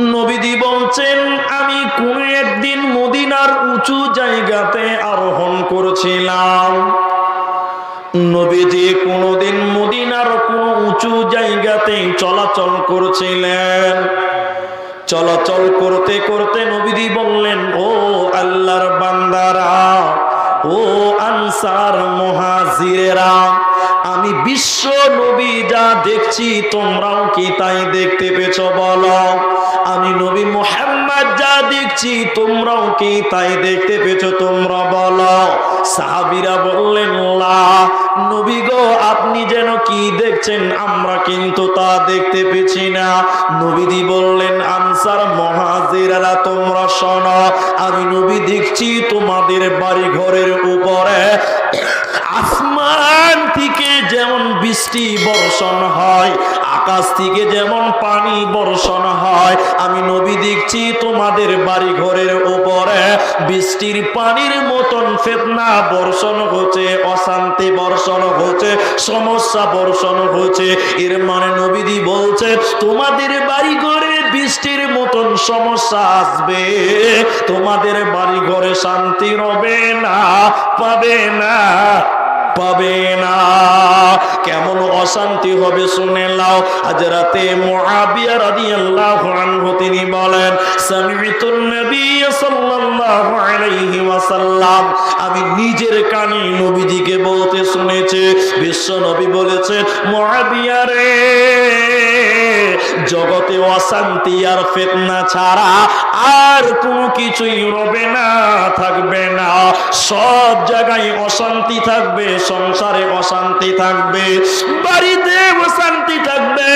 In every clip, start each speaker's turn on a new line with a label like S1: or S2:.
S1: নবীদি বলছেন, আমি কোন একদিন মদিনার উঁচু জায়গাতে আরোহণ করছিলাম। নবীজি কোনোদিন মদিনার কোন উঁচু জায়গাতে চলাচল করছিলেন। চলাচল করতে করতে নবীজি বললেন, ও আল্লাহর বান্দারা, ও আনসার মহাজিরেরা, আমি বিশ্ব নবী যা দেখছি, তোমরাও কি তাই দেখতে পেছ বলো? আমি নবী মোহাম্মদ যা দেখছি, তোমরাও কি তাই দেখতে পেছ তোমরা বলো। সাহাবিরা বললেন নবী গো, আপনি যেন কি দেখছেন, আমরা কিন্তু তা দেখতে পেছি না। নবীদি বললেন, আনসার মহাজিরারা, তোমরা শোনো, আমি নবী দেখছি তোমাদের বাড়ি ঘরের উপরে আসমান থেকে যেমন বৃষ্টি বর্ষণ হয়, আকাশ থেকে যেমন পানি বর্ষণ হয়, আমি নবী দেখছি তোমাদের বাড়ি ঘরের উপরে বৃষ্টির পানির মতন ফেতনা বর্ষণ হচ্ছে, অশান্তি বর্ষণ হচ্ছে, সমস্যা বর্ষণ হচ্ছে। এর মানে নবীদি বলছে, তোমাদের বাড়ি ঘরে বৃষ্টির মতন সমস্যা আসবে, তোমাদের বাড়ি ঘরে শান্তি রবে না, পাবে না। পাবে না। কেমন অশান্তি হবে শুনে লাও আজ রাতে মুআবিয়া রাদিয়াল্লাহু আনহু তিনি বলেন সামিতুন নবী সাল্লাল্লাহু আলাইহি ওয়াসাল্লাম। আমি নিজের কানে নবীজিকে বলতে শুনেছি, বিশ্ব নবী বলেছে, মুআবিয়া রে, জগতে অশান্তি আর ফিতনা ছাড়া আর কোনো কিছুই রবে না, থাকবে না। সব জায়গায় অশান্তি থাকবে, সংসারে অশান্তি থাকবে, বাড়িতে অশান্তি থাকবে,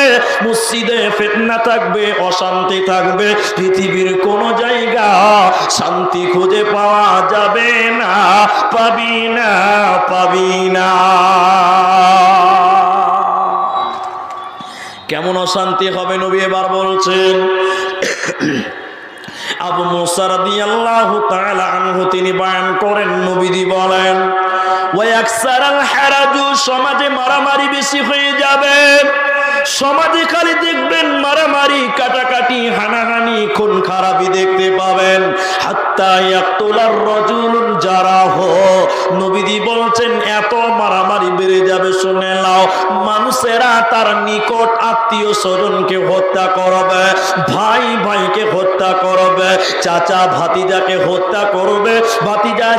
S1: মসজিদে ফিতনা থাকবে, অশান্তি থাকবে। পৃথিবীর কোন জায়গা শান্তি খুঁজে পাওয়া যাবে না, পাবি না পাবি না। কেমন অশান্তি হবে নবী এবার বলছেন? আবু মুসা রাদিয়াল্লাহু তাআলা আনহু তিনি বয়ান করেন, নবীজি বলেন সমাজে মারামারি বেশি হয়ে যাবে। সমাজে খালি দেখবেন মারামারি, কাটাকাটি, হানাহানি, খুন খারাপি দেখতে পাবেন। হাত্তা ইয়াকতুলার রাজুলুন হো নবীজি বলছেন মানুষেরা তার নিকট আত্মীয় স্বজনকে হত্যা করবে, ভাই হত্যা করবে, চাচা হত্যা করবে, ভাতিজা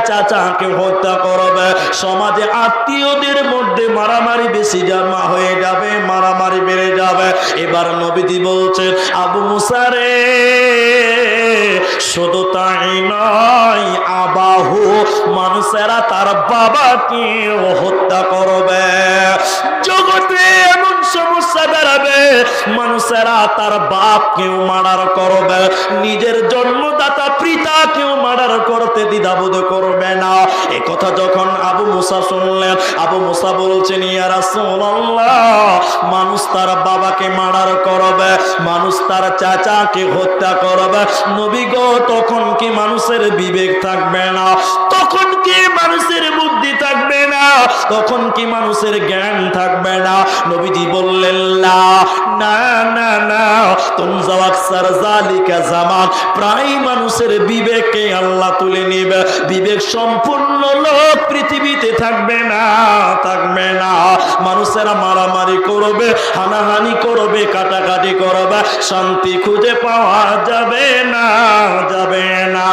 S1: হত্যা করবে। সমাজে আত্মীয়দের মধ্যে মারামারি বেশি জমা হয়ে যাবে, মারামারি বেড়ে যাবে। এবার নবীজি বলছেন, আবু মুসারে শুধু তাই নয়, আবাহু মানুষেরা তার বাবাকে হত্যা করবে। জগতে সমস্যা দাঁড়াবে মানুষেরা তার বাপকেও মার্ডার করবে, নিজের জন্মদাতা পিতাকেও মার্ডার করতে দ্বিধাবোধ করবে না। এ কথা যখন আবু মুসা শুনলেন, আবু মুসা বলছেন ইয়ারা মানুষ তার বাবাকে মার্ডার করবে, মানুষ তার চাচাকে হত্যা করবে। নবী গো, তখন কি মানুষের বিবেক থাকবে না? তখন কি মানুষের বুদ্ধি থাকবে তখন কি মানুষের জ্ঞান থাকবে না? নবীজি বললেন না না না। তুমজা আকসার জালিকা জামান। প্রায় মানুষের বিবেককে আল্লাহ তুলে নেবে। বিবেক সম্পূর্ণ লোক পৃথিবীতে থাকবে না থাকবে না। মানুষেরা মারামারি করবে, হানাহানি করবে, কাটাকাটি করবে। শান্তি খুঁজে পাওয়া যাবে না যাবে না।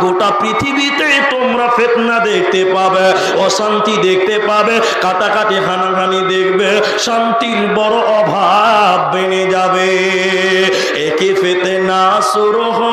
S1: গোটা পৃথিবীতে তোমরা ফেতনা দেখতে পাবে, অশান্তি দেখতে পাবে, কাটাকাটি হানাহানি দেখবে, শান্তির বড় অভাব বেড়ে যাবে। একে ফেতে না শুরু হলো।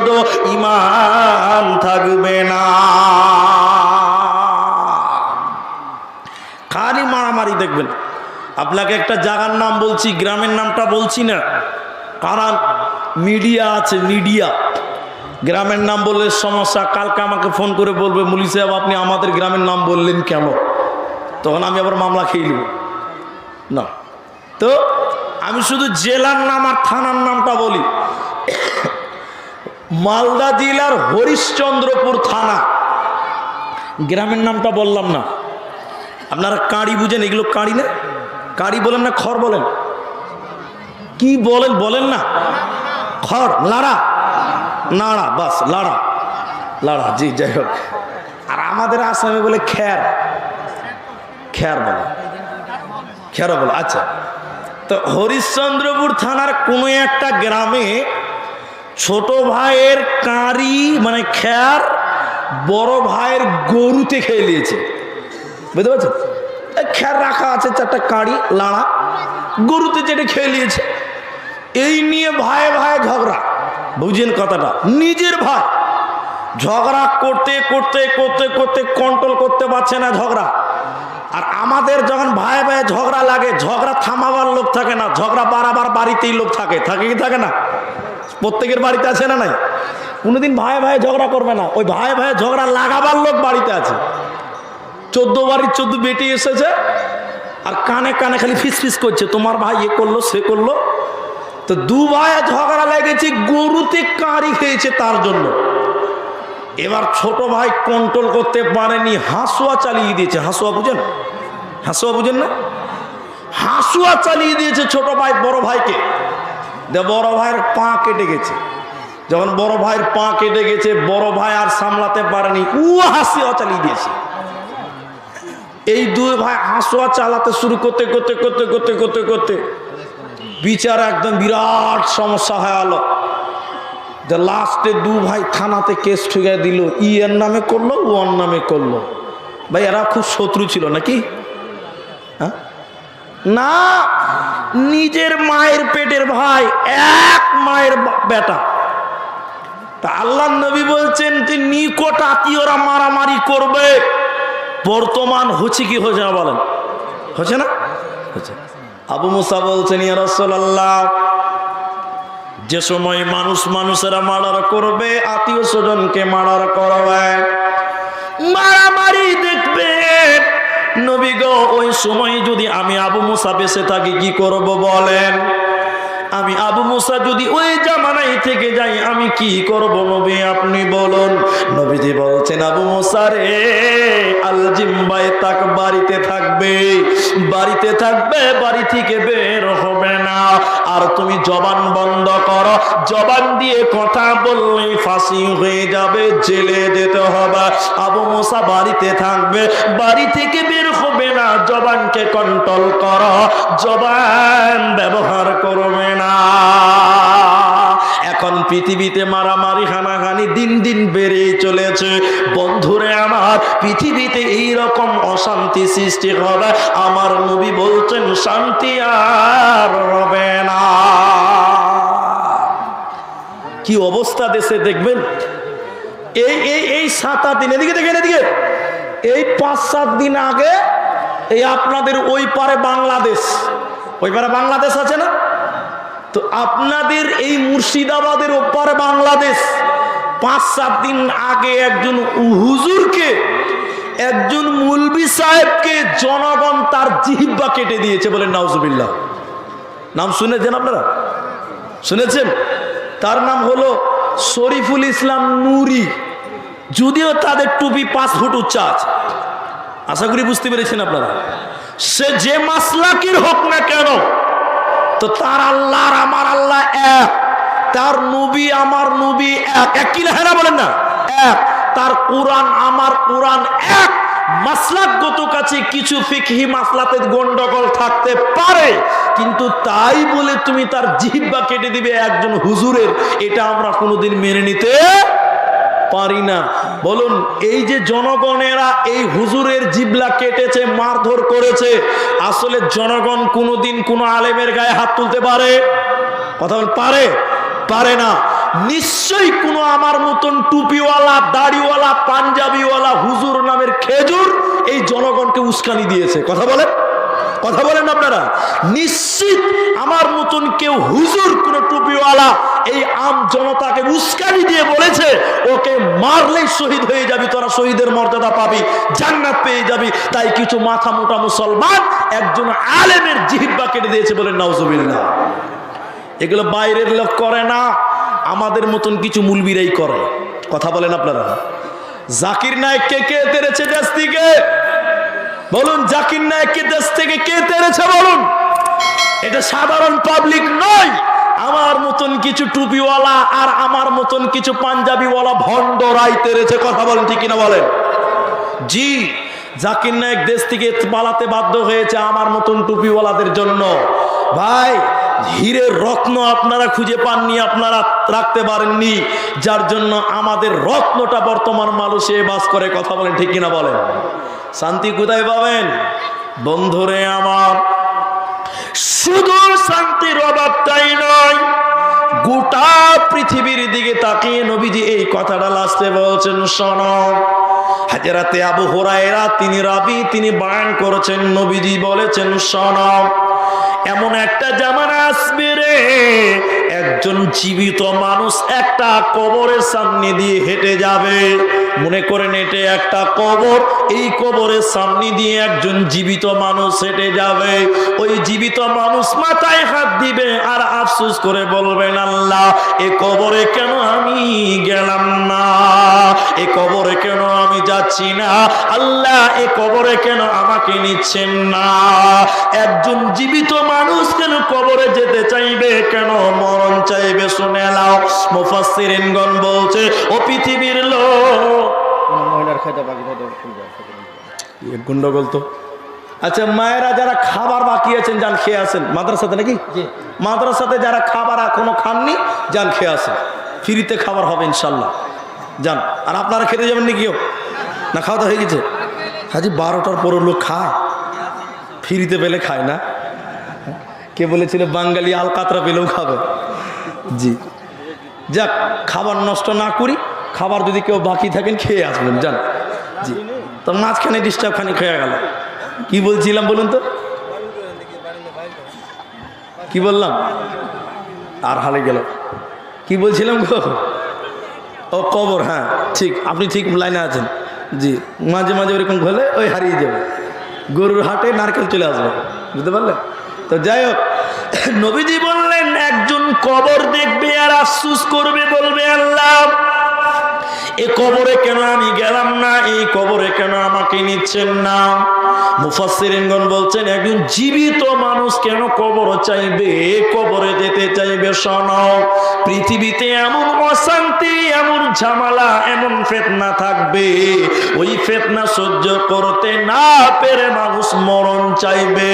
S1: শুধু ইমান থাকবে না। খালি মারামারি দেখবেন। আপনাকে একটা জায়গার নাম বলছি, গ্রামের নামটা বলছি না। কারণ মিডিয়া আছে, মিডিয়া। গ্রামের নাম বললে সমস্যা, কালকে আমাকে ফোন করে বলবে, মুলি সাহেব, আপনি আমাদের গ্রামের নাম বললেন কেন? তখন আমি আবার মামলা খেয়ে নেব। না। তো আমি শুধু জেলার নাম আর থানার নামটা বলি। মালদা জেলার হরিশ্চন্দ্রপুর থানা। গ্রামের নামটা বললাম না। আপনারা কাঁড়ি বুঝেন, এগুলো কাঁড়ি না? কাঁড়ি বলেন না, খড় বলেন। কি বলেন বলেন না? খড়, লাড়া। নাড়া, বাস, লাড়া। লাড়া, জি, যাই হোক। আর আমাদের আসামে বলে খ্যার। খ্যার বলে। খ্যার বলে আচ্ছা। তো হরিশ্চন্দ্রপুর থানার কোনো একটা গ্রামে ছোট ভাইয়ের কাঁড়ি মানে খ্যার, বড় ভাইয়ের গরুতে খেয়ে নিয়েছে। বুঝতে পারছেন? খ্যার রাখা আছে, চারটা কাঁড়ি, লাড়া, গরুতে চেটে খেয়ে নিয়েছে। এই নিয়ে ভাই ভাই ঝগড়া। বুঝেন কথাটা? নিজের ভাই। ঝগড়া করতে করতে করতে করতে কন্ট্রোল করতে পারছে না ঝগড়া। আর আমাদের যখন ভাই ভাই ঝগড়া লাগে, ঝগড়া থামাবার লোক থাকে না, ঝগড়া বারাবার বাড়িতেই লোক থাকে। থাকে কি থাকে না? প্রত্যেকের বাড়িতে আছে না নাই? কোনোদিন ভাই ভাই ঝগড়া করবে না। ওই ভাই ভাই ঝগড়া লাগাবার লোক বাড়িতে আছে। চোদ্দ বাড়ির চোদ্দ বেটি এসেছে আর কানে কানে খালি ফিস ফিস করছে। তোমার ভাই এ করল, সে করল। তো দু ভাই ঝগড়া লেগেছে, গরুতে কাঁড়ি খেয়েছে তার জন্য। এবার ছোট ভাই কন্ট্রোল করতে পারেনি, হাঁসুয়া চালিয়ে দিয়েছে। হাঁসুয়া বুঝেন? হাঁসুয়া বুঝেন না? হাঁসুয়া চালিয়ে দিয়েছে ছোট ভাই, বড় ভাইকে। দে বড় ভাইয়ের পা কেটে গেছে। যখন বড় ভাইয়ের পা কেটে গেছে, বড় ভাই আর সামলাতে পারেনি। উ হাসিয়া চালিয়ে দিয়েছে। এই দুই ভাই হাঁসুয়া চালাতে শুরু করতে করতে করতে করতে করতে করতে বিচার একদম বিরাট সমস্যা হয়ে গেল যে লাস্টে দু ভাই থানাতে কেস ঠুকে দিল। ই এর নামে করল, ও ওর নামে করল। ভাই, এরা খুব শত্রু ছিল নাকি? হ্যাঁ? না, নিজের মায়ের পেটের ভাই, এক মায়ের বেটা। তা আল্লাহ নবী বলছেন যে নিকট আত্মীয়রা মারামারি করবে। বর্তমান হচ্ছে কি, হচ্ছে না বলেন? হচ্ছে না? হচ্ছে। আবু মুসা বলছেন, ইয়া রাসূলুল্লাহ, যে সময় মানুষ মানুষেরা মার্ডার করবে, আত্মীয় স্বজনকে মার্ডার করবে, মারামারি দেখবেন নবী গো ওই সময় যদি আমি আবু মুসা বেঁচে থাকি কি করব বলেন? আমি আবু মুসা যদি ওই জামানাই থেকে যাই, আমি কি করব নবী? আপনি বলুন। নবীজি বলছেন, আবু মুসা রে আল জিম্বাই তাক বাড়িতে থাকবে। বাড়িতে থাকবে, বাড়ি থেকে বের হবে না। আর তুমি জবান বন্ধ করো। জবান দিয়ে কথা বললে ফাঁসি হয়ে যাবে, জেলে যেতে হবে। আবু মুসা বাড়িতে থাকবে, বাড়ি থেকে বের হবে না। জবানকে কন্ট্রোল করো। জবান ব্যবহার করবে না। এখন পৃথিবীতে মারামারি, হানাহানি দিন দিন বেড়েই চলেছে। বন্ধুরে আমার, পৃথিবীতে এই রকম অশান্তি সৃষ্টি হবে, আমার নবী বলছেন, শান্তি আর হবে না। কি অবস্থা দেশে দেখবেন? এই এই এই সাত আট দিন, এদিকে দেখেন, এদিকে। এই পাঁচ সাত দিন আগে এই আপনাদের ওই পারে বাংলাদেশ, ওই পারে বাংলাদেশ আছে না? তো আপনাদের এই মুর্শিদাবাদের ওপারে বাংলাদেশ পাঁচ সাত দিন আগে একজন হুজুরকে, একজন মুলবি সাহেবকে জনগণ তার জিহিব্বা কেটে দিয়েছে বলেন নাউজুবিল্লাহ। নাম শুনেছেন আপনারা? শুনেছেন? তার নাম হলো শরীফুল ইসলাম নুরি। যদিও তাদের টুপি পাঁচ ফুট উচ্চা আছে। আশা করি বুঝতে পেরেছেন আপনারা। সে যে মাসলাকির হোক না কেন তো তার আল্লাহ আর আমার আল্লাহ এক। তার নবী, আমার নবী এক। এক কি না বলেন না? এক। তার কোরআন, আমার কোরআন এক। মাসলাকগত কাছে কিছু ফিকহি মাসলাতে গন্ডগোল থাকতে পারে। কিন্তু তাই বলে তুমি তার জিহ্বা কেটে দিবে একজন হুজুরের। এটা আমরা কোনোদিন মেনে নিতে পারি না। বলুন, এই যে জনগণেরা এই হুজুরের জিবলা কেটেছে, মারধর করেছে, আসলে জনগণ কোনোদিন কোনো আলেমের গায়ে হাত তুলতে পারে? কথা বল, পারে? পারে না। নিশ্চয়ই কোনো আমার মতন টুপিওয়ালা, দাড়িওয়ালা, পাঞ্জাবিওয়ালা হুজুর নামের খেজুর এই জনগণকে উস্কানি দিয়েছে। কথা বলেন? কথা বলেন আপনারা। নিশ্চিত আমার মতন কেউ হুজুর, কোন টুপিওয়ালা এই আম জনতাকে উস্কানি দিয়ে বলেছে, ওকে মারলেই শহীদ হয়ে যাবি, তোরা শহীদের মর্যাদা পাবি, জান্নাত পেয়ে যাবি। তাই কিছু মাথা মোটা মুসলমান একজন আলেমের জিহিব্বা কেটে দিয়েছে বলেন নাউজুবিল্লাহ। এগুলো বাইরের লোক করে না, আমাদের মতন কিছু মুলবিরাই করে। কথা বলেন আপনারা। জাকির নায়ক কে কে তেরেছে দেশ থেকে? বলুন, জাকির নায়ককে দেশ থেকে কে তেরেছে বলুন? এটা সাধারণ পাবলিক নয়। আমার মতন কিছু টুপিওয়ালা আর আমার মতন কিছু পাঞ্জাবিওয়ালা ভণ্ড রাই তেরেছে কথা বলেন, ঠিক কিনা বলেন? জি জাকির নায়ক দেশ থেকে পালাতে বাধ্য হয়েছে আমার মতন টুপিওয়ালাদের জন্য। ভাই, হীরের রত্ন আপনারা খুঁজে পাননি, আপনারা রাখতে পারেননি, যার জন্য আমাদের রত্নটা বর্তমান মানুষে বাস করে, কথা বলেন, ঠিক কিনা বলেন? শান্তি কোথায় পাবেন? বন্ধুরে আমার শুধু শান্তির অভাবটাই নয়। গোটা পৃথিবীর দিকে তাকিয়ে নবীজি এই কথাটা লাস্টে বলছেন, শোন। হাজারাতে আবু হোরায়রা, তিনি রাবি, তিনি বায়ান করেছেন, নবীজি বলেছেন, শোন। এমন একটা জামানা আসবে রে একজন জীবিত মানুষ একটা কবরের সামনে দিয়ে হেঁটে যাবে। মনে করেন এটা একটা কবর, এই কবরের সামনে দিয়ে একজন জীবিত মানুষ হেঁটে যাবে। ওই জীবিত মানুষ মাথায় হাত দিবে আর আফসোস করে বলবেন, আল্লাহ, এ কবরে কেন আমি গেলাম না? এ কবরে কেন আমি যাচ্ছি না? আল্লাহ, এ কবরে কেন আমাকে নিচ্ছেন না? একজন জীবিত মানুষ কেন কবরে যেতে চাইবে? কেন মরণ চাইবে শুনে নাও মুফাসসিরিনগণ বলছে ও পৃথিবীর লোক।
S2: মহিলার খাইতে বাকি
S1: গন্ডগোল তো। আচ্ছা মায়েরা যারা খাবার বাকি আছেন যান খেয়ে আসেন। মাদ্রাসাতে নাকি?
S2: জি।
S1: মাদ্রাসাতে যারা খাবার এখনও খাননি যান খেয়ে আসেন। ফ্রিতে খাবার হবে ইনশাল্লাহ যান। আর আপনারা খেতে যাবেন নাকিও না খাওয়া তো হয়ে গেছে? হাজি বারোটার পরে লোক খায়। ফ্রিতে পেলে খায় না। কে বলেছিল বাঙালি আলকাতরা পেলেও খাবে। জি। যাক, খাবার নষ্ট না করি, খাবার যদি কেউ বাকি থাকেন খেয়ে আসবেন, যান। জি। তো মাঝখানে ডিস্টার্ব খানি খেয়ে গেল। কি বলছিলাম বলুন তো? কি বললাম? আর হালে গেল। কি বলছিলাম গো? ও, কবর হ্যাঁ ঠিক। আপনি ঠিক লাইনে আছেন। জি, মাঝে মাঝে ওরকম হলে ওই হারিয়ে যাবে। গরুর হাটে নারকেল চলে আসবে, বুঝতে পারলেন? তো যাই হোক, নবীজি একজন কবর দেখবে আর আফসুস করবে, বলবে, আল্লাহ, এ কবরে কেন আমি গেলাম না? এই কবরে কেন আমাকে নিচ্ছেন না? মুফাসসিরিনগণ বলছেন, একজন জীবিত মানুষ কেন কবর চাইবে? কবরে যেতে চাইবে শোনো। পৃথিবীতে এমন অশান্তি, এমন ঝামেলা, এমন ফেতনা থাকবে। ওই ফেতনা সহ্য করতে না পেরে মানুষ মরণ চাইবে।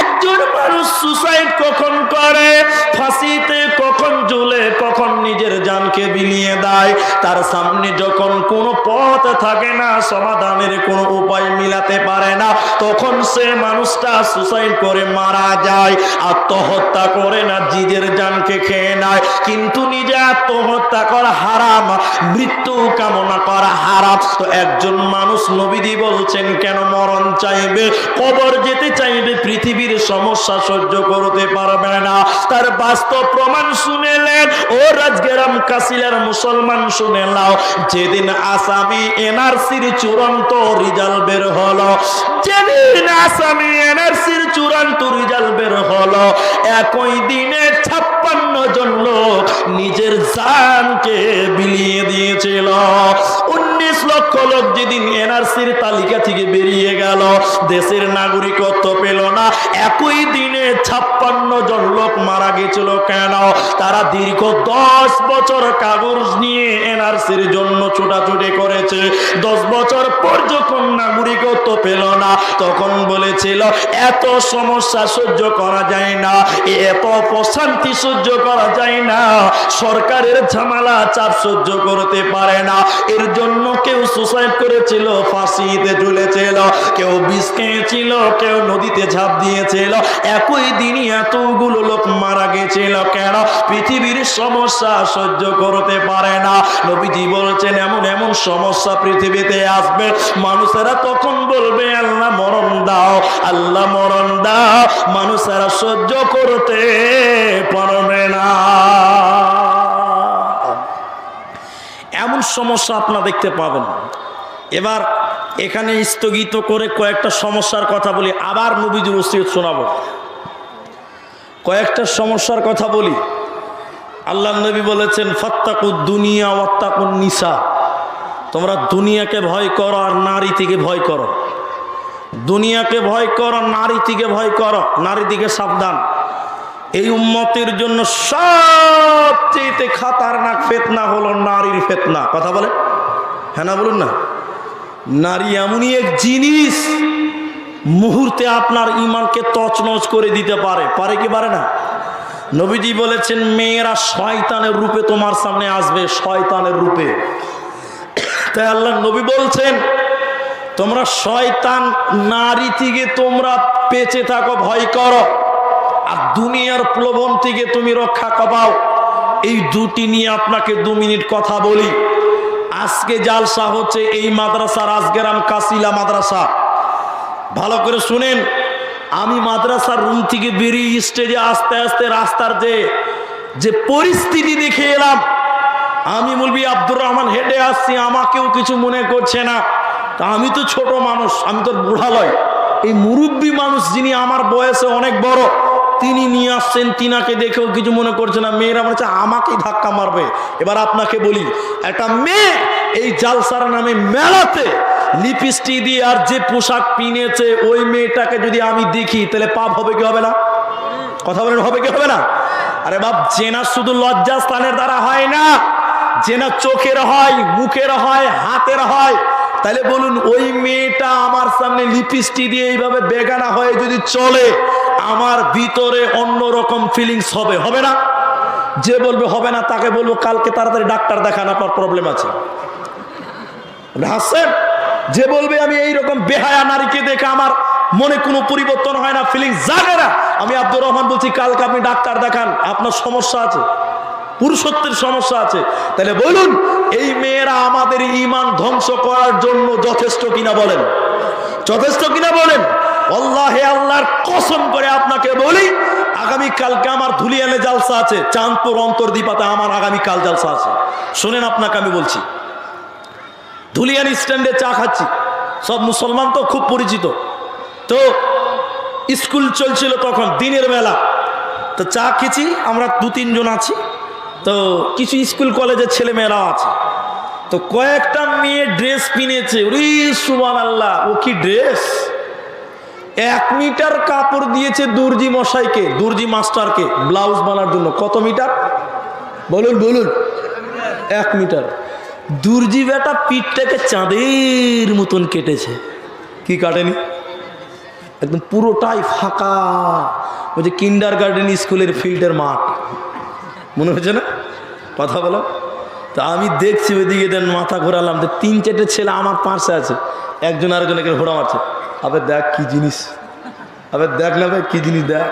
S1: একজন মানুষ সুসাইড কখন করে? ফাঁসিতে কখন ঝুলে কখন নিজের জানকে বিলিয়ে দেয়? তার সামনে যখন কোনো পথ থাকে না, সমাধানের কোনো উপায় মিলাতে পারে না। তখন সে মানুষটা সুসাইড করে মারা যায়, আত্মহত্যা করে না নিজের জানকে খেয়ে নেয়। কিন্তু নিজে আত্মহত্যা করা হারাম, মৃত্যু কামনা করা হারাম। তো একজন মানুষ নবীদি বলছেন, কেন মরণ চাইবে? কবর যেতে চাইবে, পৃথিবীর সমস্যা সহ্য করতে পারবে না। তার বাস্তব প্রমাণ শুনেলেন ও রাজগেরাম কাসিলার মুসলমান শুনে নাও। যেদিন আসামি এনআরসির চূড়ান্ত রিজাল্ট বের হলো যেদিন আসামি এনআরসির চূড়ান্ত রিজাল্ট বের হলো, একই দিনে ছাপ্পান্ন জন লোক নিজের জানকে বিলিয়ে দিয়েছিল। লক্ষ লোক যেদিন এনআরসির তালিকা থেকে বেরিয়ে গেল, দেশের নাগরিকত্ব পেল না। একই দিনে ছাপ্পান্ন জন লোক মারা গেছিল কেন? তারা দীর্ঘ দশ বছর কাগজ নিয়ে এনআরসির জন্য ছোটাছুটি করেছে। দশ বছর পর যখন নাগরিকত্ব পেল না, তখন বলেছিল, এত সমস্যা সহ্য করা যায় না, এত প্রশান্তি সহ্য করা যায় না, সরকারের ঝামেলা চাপ সহ্য করতে পারে না, এর জন্য কেউ সুসাইড করেছিল, ফাঁসিতে ঝুলেছিল, কেউ বিষ খেয়েছিল কেউ নদীতে ঝাঁপ দিয়েছিল। একই দিনই এতগুলো লোক মারা গেছিল। কেন? পৃথিবীর সমস্যা সহ্য করতে পারে না। নবীজি বলছেন, এমন এমন সমস্যা পৃথিবীতে আসবে। মানুষেরা তখন বলবে, আল্লাহ মরণ দাও, আল্লাহ মরণ দাও। মানুষেরা সহ্য করতে পারবে না। সমস্যা আপনারা দেখতে পাবেন। এবার এখানে স্থগিত করে কয়েকটা সমস্যার কথা বলি, আবার নবীজির ওসিয়ত শোনাবো। কয়েকটা সমস্যার কথা বলি। আল্লাহ নবী বলেছেন, ফত্তাকু দুনিয়া ওয়াত্তাকুন নিসা। তোমরা দুনিয়াকে ভয় করো আর নারী থেকে ভয় করো। দুনিয়াকে ভয় করো নারী থেকে ভয় করো নারী থেকে সাবধান। এই উম্মতের জন্য সবচেয়ে খাতারনাক ফেতনা হলো নারীর ফেতনা। কথা বলে? হ্যাঁ না বলুন না? নারী এমনই এক জিনিস মুহূর্তে আপনার ইমানকে তছনছ করে দিতে পারে। পারে কি পারে না? নবীজি বলেছেন, মেয়েরা শয়তানের রূপে তোমার সামনে আসবে, শয়তানের রূপে। তাই আল্লাহ নবী বলছেন, তোমরা শয়তান, নারী থেকে তোমরা বেঁচে থাকো, ভয় করো। আর দুনিয়ার প্রলোভন থেকে তুমি রক্ষা পাও এই দুটি নিয়ে আপনাকে দু মিনিট কথা বলি। আজকে জালসা হচ্ছে এই মাদ্রাসা রাজগেরাম কাসিলা মাদ্রাসা। ভালো করে শুনেন, আমি মাদ্রাসার রুম থেকে বেরিয়ে স্টেজে আস্তে আস্তে রাস্তার যে যে পরিস্থিতি দেখে এলাম, আমি বলবি, আব্দুর রহমান, হেঁটে আসছি, আমাকেও কিছু মনে করছে না। তা আমি তো ছোট মানুষ, আমি তো বুড়ালয়। এই মুরব্বী মানুষ যিনি, আমার বয়সে অনেক বড়। তিনি নিয়ে আসছেন, তিনাকে দেখেও কিছু মনে করছে না। মেয়েরা বলছে আমাকেই ধাক্কা মারবে। এবার আপনাকে বলি, একটা মেয়ে এই জালসার নামে মেলাতে লিপস্টিক দিয়ে আর যে পোশাক পিনেছে, ওই মেয়েটাকে যদি আমি দেখি, তাহলে পাপ হবে কি হবে না? কথা বলেন, হবে কি হবে না? আরে বাপ, জেনা শুধু লজ্জা স্থানের দ্বারা হয় না। জেনা চোখের হয়, মুখের হয়, হাতের হয়। তাহলে বলুন, ওই মেয়েটা আমার সামনে লিপস্টিক দিয়ে এইভাবে বেগানা হয়ে যদি চলে আমার ভিতরে অন্যরকম ফিলিংস হবে হবে না? যে বলবে হবে না, তাকে বলব কালকে তাড়াতাড়ি ডাক্তার দেখান, আপনার প্রবলেম আছে। হাসছেন যে বলবে আমি এই রকম বেহায়া নারীকে দেখে আমার মনে কোনো পরিবর্তন হয় না ফিলিং জাগে না। আমি আব্দুর রহমান বলছি, কালকে আপনি ডাক্তার দেখান, আপনার সমস্যা আছে। পুরুষত্বের সমস্যা আছে। তাহলে বলুন, এই মেয়েরা আমাদের ইমান ধ্বংস করার জন্য যথেষ্ট কিনা বলেন? যথেষ্ট কিনা বলেন? আল্লাহে আল্লাহর কসম করে আপনাকে বলি আগামী কালকে আমার ধুলিয়ানে জালসা আছে, চাঁদপুর অন্তর্দীপাতে আমার আগামী কাল জালসা আছে। শোনেন আপনাকে আমি বলছি, ধুলিয়ান স্ট্যান্ডে চা খাচ্ছি, সব মুসলমান তো খুব পরিচিত। তো স্কুল চলছিল তখন, দিনের বেলা। তো চা খেছি আমরা দু তিনজন আছি। তো কিছু স্কুল কলেজের ছেলে মেয়েরাও আছে। তো কয়েকটা মেয়ে ড্রেস কিনেছে ওরে সুবান আল্লাহ ও কি ড্রেস? এক মিটার কাপড় দিয়েছে দর্জি মশাইকে, দর্জি মাস্টারকে, ব্লাউজ বানার জন্য। কত মিটার? বলুন বলুন। এক মিটার। দুর্জি বেটা পিঠটাকে চাঁদের মতন কেটেছে। কি কাটেনি? একদম পুরোটাই ফাঁকা। ওই যে কিন্ডার গার্ডেন স্কুলের ফিল্ডের মাঠ। মনে হচ্ছে না? কথা বলো। তা আমি দেখছি ওইদিকে দেন মাথা ঘোরালাম। তো তিন চারটে ছেলে আমার পাশে আছে। একজন আরেকজনকে ঘোরা মারছে। আবে দেখ কি জিনিস। আবে দেখ না ভাই, কি জিনিস দেখ।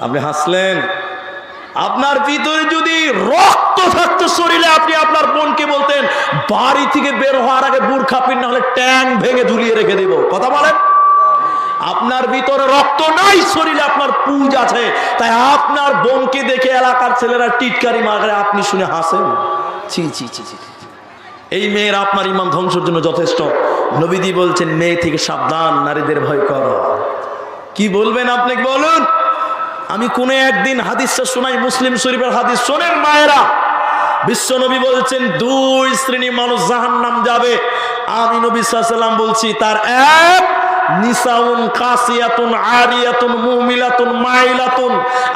S1: আপনি হাসলেন। আপনার ভিতরে যদি রক্ত থাকতো শরীরে, আপনি আপনার বোনকে বলতেন, বাড়ি থেকে বের হওয়ার আগে বুড় খাপিন না হলে ট্যাং ভেঙে ঝুলিয়ে রেখে দেব। কথা বলেন? আপনার ভিতরে রক্ত নাই, শরীরে আপনার পুজ আছে। তাই আপনার বোনকে দেখে এলাকার ছেলেরা টিটকারি মারে আপনি শুনে হাসেন। ছি ছি ছি ছি। এই মেয়ের আপনার ইমান ধ্বংসের জন্য যথেষ্ট। নবীদি বলছেন, মেয়ে থেকে সাবধান, নারীদের ভয় করো। কি বলবেন আপনি, বলুন। আমি কোনো একদিন হাদিসটা শোনাই, মুসলিম শরীফের হাদিস শোনেন মায়েরা। বিশ্ব নবী বলছেন, দুই শ্রেণি মানুষ জাহান নাম যাবে। আমি নবী সাল্লাম বলছি, তার এক, নিসাউন আরিয়াতুন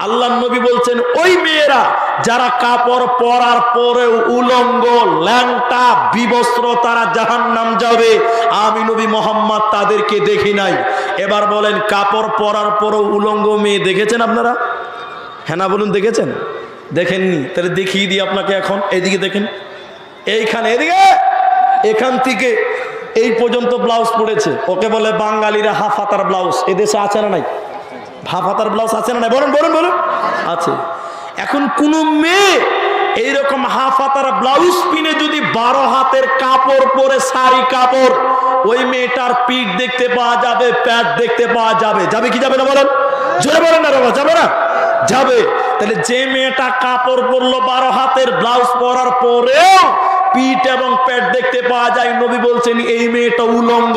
S1: আল্লাহ নবী বলছেন, ওই মেয়েরা যারা কাপড় পরার পরেও উলঙ্গ, ল্যাংটা, বিবস্ত্র তারা জাহান্নাম যাবে। আমি নবী মোহাম্মদ তাদেরকে দেখি নাই। এবার বলেন, কাপড় পরার পরেও উলঙ্গ মেয়ে দেখেছেন আপনারা? হ্যাঁ না বলুন, দেখেছেন? দেখেননি। তাহলে দেখিয়ে দিই আপনাকে এখন। এইদিকে দেখেন। এইখানে, এদিকে! এখান থেকে এই পর্যন্ত ব্লাউজ পড়েছে। ওকে বলে বাঙালিরা হাফ হাতার ব্লাউজ। এদেশে আছে না নাই? হাফ হাতার ব্লাউজ আছে না নাই? বলুন বলুন বলুন। আছে। এখন কোন মেয়ে এইরকম হাফ হাতার ব্লাউজ পিনে যদি বারো হাতের কাপড় পরে শাড়ি কাপড়, ওই মেয়েটার পিঠ দেখতে পাওয়া যাবে প্যাট দেখতে পাওয়া যাবে। যাবে কি যাবে না বলেন? জোরে বলেন না বাবা, যাবে না? যাবে। তাহলে যে মেয়েটা কাপড় পরলো বারো হাতের ব্লাউজ পরার পরেও পিঠ এবং পেট দেখতে পাওয়া যায়। নবী বলছেন, এই মেয়েটা উলঙ্গ।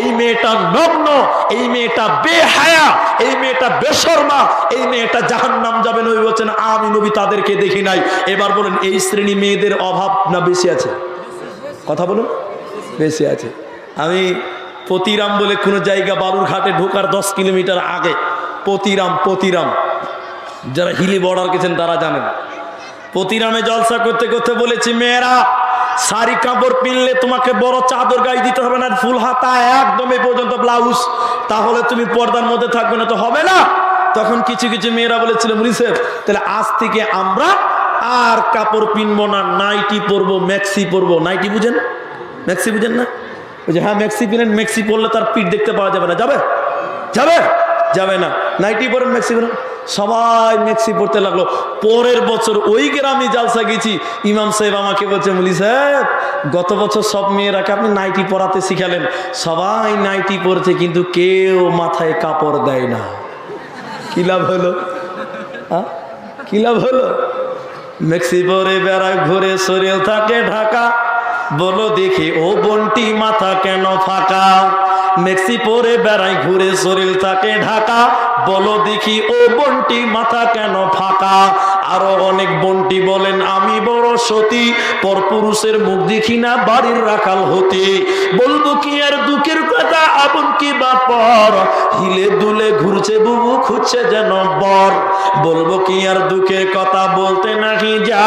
S1: এই মেয়েটা নগ্ন, এই মেয়েটা বেহায়া, এই মেয়েটা বেশর্মা, এই মেয়েটা জাহান নাম যাবে নবী বলছেন, আমি নবী তাদেরকে দেখি নাই। এবার বলেন, এই শ্রেণি মেয়েদের অভাব না বেশি আছে? কথা বলুন, বেশি আছে। আমি পতিরাম বলে কোনো জায়গা বালুরঘাটে ঢোকার দশ কিলোমিটার আগে, পতিরাম পতিরাম, যারা হিলি বর্ডার গেছেন তারা জানেন। পতিরামে জলসা করতে করতে বলেছি, মেয়েরা শাড়ি কাপড় পিনলে তোমাকে বড় চাদর গায়ে দিতে হবে না, ফুল হাতা একদম এ পর্যন্ত ব্লাউজ। তাহলে তুমি পর্দার মধ্যে থাকবে না তো হবে না। তখন কিছু কিছু মেয়েরা বলেছিল মুনিসেফ তাহলে আজ থেকে আমরা আর কাপড় পিনবো না, নাইটি পরবো, ম্যাক্সি পরবো। নাইটি বুঝেন? ম্যাক্সি বুঝেন না? ওই যে হ্যাঁ ম্যাক্সি পিনেন, ম্যাক্সি পরলে তার পিঠ দেখতে পাওয়া যাবে না। যাবে? যাবে? যাবে না। নাইটি পরেন, ম্যাক্সি পরেন। সবাই ম্যাক্সি পড়তে লাগল। পরের বছর ওই গ্রামে জালসা গেছি। ইমাম সাহেব আমাকে বলছে, মুলি সাহেব, গত বছর সব মেয়েরাকে আপনি নাইটি পরাতে শিখালেন? সবাই নাইটি পরছে, কিন্তু কেউ মাথায় কাপড় দেয় না। কি লাভ হলো? কি লাভ হলো? মেক্সি পরে বেড়ায় ঘুরে শরীর থাকে ঢাকা। বলো দেখি, ও বন্টি মাথা কেন ফাঁকা? মেক্সি পরে বেড়াই ঘুরে শরীর থাকে ঢাকা। বলো দেখি ও বন্টি মাথা কেন ফাঁকা? আরও অনেক বন্টি বলেন, আমি বড় সতী, পরপুরুষের মুখ দেখি না, বাড়ির রাখাল হতে। বলব কি আর দুঃখের কথা? আপন কি বাপর হিলে দুলে ঘুরছে, বুবু খুঁজছে যেন বর। বলব কি আর দুঃখের কথা বলতে নাকি যা।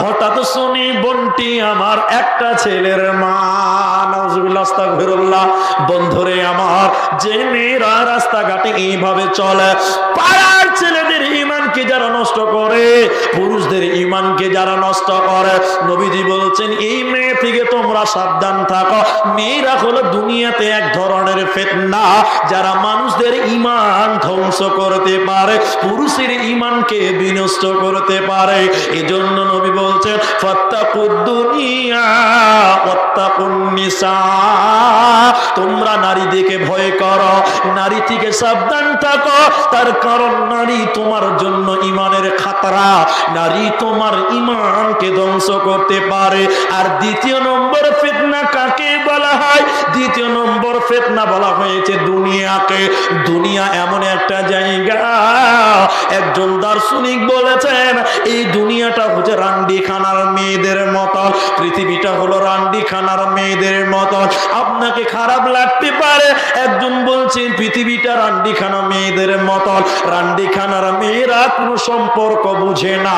S1: হঠাৎ শুনি বন্টি আমার একটা ছেলের মা। আস্তাগফিরুল্লাহ। বন্ধুরে আমার, যে মেয়েরা রাস্তাঘাটে এইভাবে চলে, পাড়ার ছেলেদের ইমানকে যারা নষ্ট করে, পুরুষদের ইমানকে যারা নষ্ট করে, নবীজি বলছেন, এই মেয়ে থেকে তোমরা সাবধান থাকো। মেয়েরা হলো দুনিয়াতে এক ধরনের ফেতনা। যারা মানুষদের ইমান ধ্বংস করতে পারে, পুরুষের ইমানকে বিনষ্ট করতে পারে। এজন্য নবী বলছেন তোমরা নারী দেখে ভয় করো। নারী থেকে সাবধান থাকো। তার কারণ নারী তোমার জন্য ইমানের খাতরা। নারী তোমার ইমানকে ধ্বংস করতে পারে। আর দ্বিতীয় নম্বর ফিতনা কাকে বলা হয়? দ্বিতীয় নম্বর ফিতনা বলা হয়েছে দুনিয়াকে। দুনিয়া এমন একটা জায়গা। একজন দার্শনিক বলেছেন, এই দুনিয়াটা হচ্ছে রান্ডি খানার মেয়েদের মতন পৃথিবীটা হলো রান্ডি খানার মেয়েদের মতন আপনাকে খারাপ লাগতে পারে। একজন বলছেন, পৃথিবীটা রান্ডি খানা মেয়েদের মতন রান্ডি খানার মেয়েরা কোনো সম্পর্ক বুঝে না।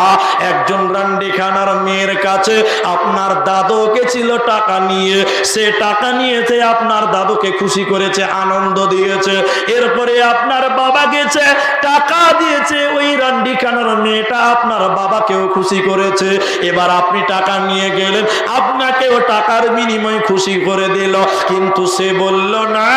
S1: একজন রান্ডি খানার মেয়ের কাছে আপনার দাদু গেছিল টাকা নিয়ে। সে টাকা নিয়েছে আপনার দাদুকে খুশি করেছে, আনন্দ দিয়েছে। এরপরে আপনার বাবা গেছে, টাকা দিয়েছে। ওই রান্ডি খানার মেয়েটা আপনার বাবাকেও খুশি করেছে। এবার আপনি টাকা নিয়ে গেলেন, আপনাকেও টাকার বিনিময়ে খুশি করে দিল। কিন্তু সে বলল, না,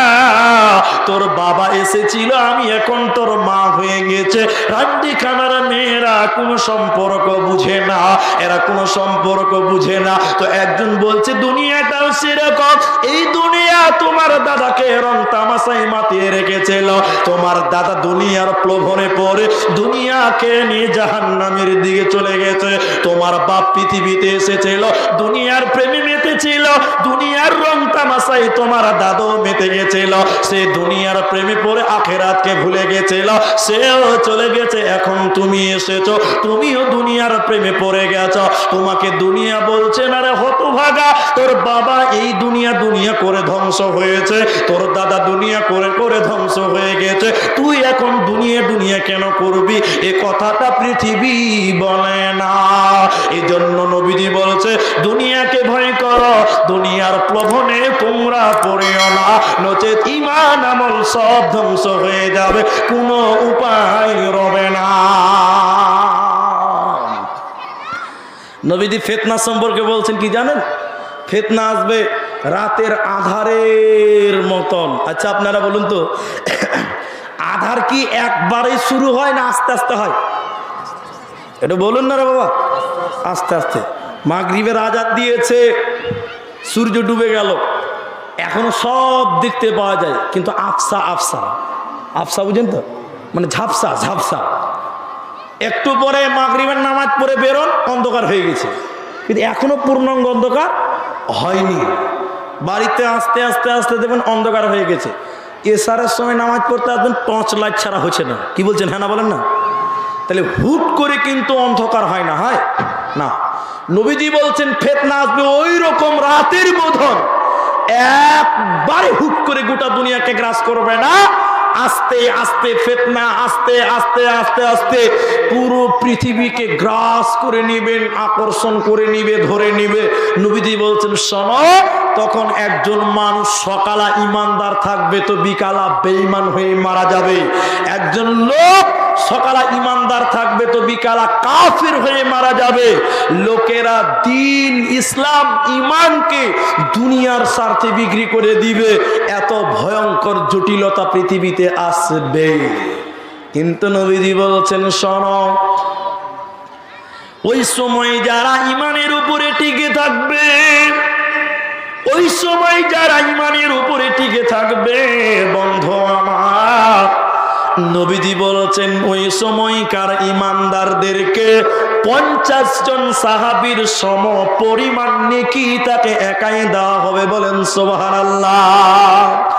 S1: তোর বাবা এসেছিল, আমি এখন তোর মা হয়ে গেছে। রান্ডি খানার মেয়েরা কোনো সম্পর্ক বুঝে না, এরা কোনো সম্পর্ক বুঝে না। তো একজন বলছে, দুনিয়াটাও সেরকম, এই দুনিয়া তোমার দাদাকে রং তামাশাই মাতিয়ে রেখেছিল। তোমার দাদা দুনিয়ার প্লোভনে পড়ে দুনিয়াকে নিয়ে জাহান্নামের দিকে চলে গেছে। তোমার বাপ পৃথিবীতে এসেছিল, দুনিয়ার প্রেমে মেতেছিল, দুনিয়ার রং তামাশাই তোমার দাদু মেতে গেছিল। সে দুনিয়ার প্রেমে পড়ে আখেরাতকে ভুলে গেছিল, সেও চলে গেছে, এখন তুমি এসেছ, তুমিও দুনিয়ার প্রেমে পড়ে গেছ। তোমাকে দুনিয়া বলছে, না রে, হতভাগা, তোর বাবা এই দুনিয়া দুনিয়া করে ধ্বংস হয়েছে, তোর দাদা দুনিয়া করে করে ধ্বংস হয়ে গেছে। তুই এখন দুনিয়া দুনিয়া কেন করবি? এ কথাটা পৃথিবী বলে না। এই জন্য নবীজি বলছে, দুনিয়াকে ভয় করো, দুনিয়ার প্লবনে তোমরা পড়িও না। নচেত ইমান আমল সব ধ্বংস হয়ে যাবে, কোনো উপায় রবে না। নবীজি ফেতনা সম্পর্কে বলছেন কি জানেন? ফেতনা আসবে রাতের আধারের মতন। আচ্ছা আপনারা বলুন তো, আধার কি একবারে শুরু হয় না আস্তে আস্তে হয়? এটা বলুন না রে বাবা। আস্তে আস্তে। মাগরিবের আজাদ দিয়েছে, সূর্য ডুবে গেল। এখনও সব দেখতে পাওয়া যায়, কিন্তু আফসা আফসা। আফসা বুঝেন তো? মানে ঝাপসা ঝাপসা। একটু পরে মাগরিবের নামাজ পড়ে বেরোন, অন্ধকার হয়ে গেছে। কিন্তু এখনও পূর্ণাঙ্গ অন্ধকার হয়নি। বাড়িতে আস্তে আস্তে আস্তে দেখবেন অন্ধকার হয়ে গেছে। এসারের সময় নামাজ পড়তে আসবেন টর্চ লাইট ছাড়া হচ্ছে না। কি বলছেন হ্যাঁ না বলেন না? তাহলে হুট করে কিন্তু অন্ধকার হয় না হয়। না। নবীজি বলছেন, ফেতনা আসবে ওই রকম রাতের বোধন। একবারে হুট করে গোটা দুনিয়াকে গ্রাস করবে না। আস্তে আস্তে ফেতনা, আস্তে আস্তে আস্তে আস্তে পুরো পৃথিবীকে গ্রাস করে নিবেন, আকর্ষণ করে নিবে, ধরে নিবে। নবীজি বলছেন, শোনো তখন একজন মানুষ সকালা ইমানদার থাকবে তো বিকালা বেঈমান হয়ে মারা যাবে। একজন লোক সকালা ইমানদার থাকবে তো বিকালা কাফির হয়ে মারা যাবে। লোকেরা দিন ইসলাম ইমানকে দুনিয়ার স্বার্থে বিক্রি করে দিবে। এত ভয়ঙ্কর জটিলতা পৃথিবীতে আসবে। কিন্তু নবীজি বলছেন, শোন, ওই সময় যারা ইমানের উপরে টিকে থাকবে ওই সময় যারা ইমানের উপরে টিকে থাকবে, বন্ধ আমার, নবীজি বলেছেন, ওই সময়কার ইমানদারদেরকে পঞ্চাশ জন সাহাবির সম পরিমাণ নেকি তাকে একাই দেওয়া হবে বলেন সোহান আল্লাহ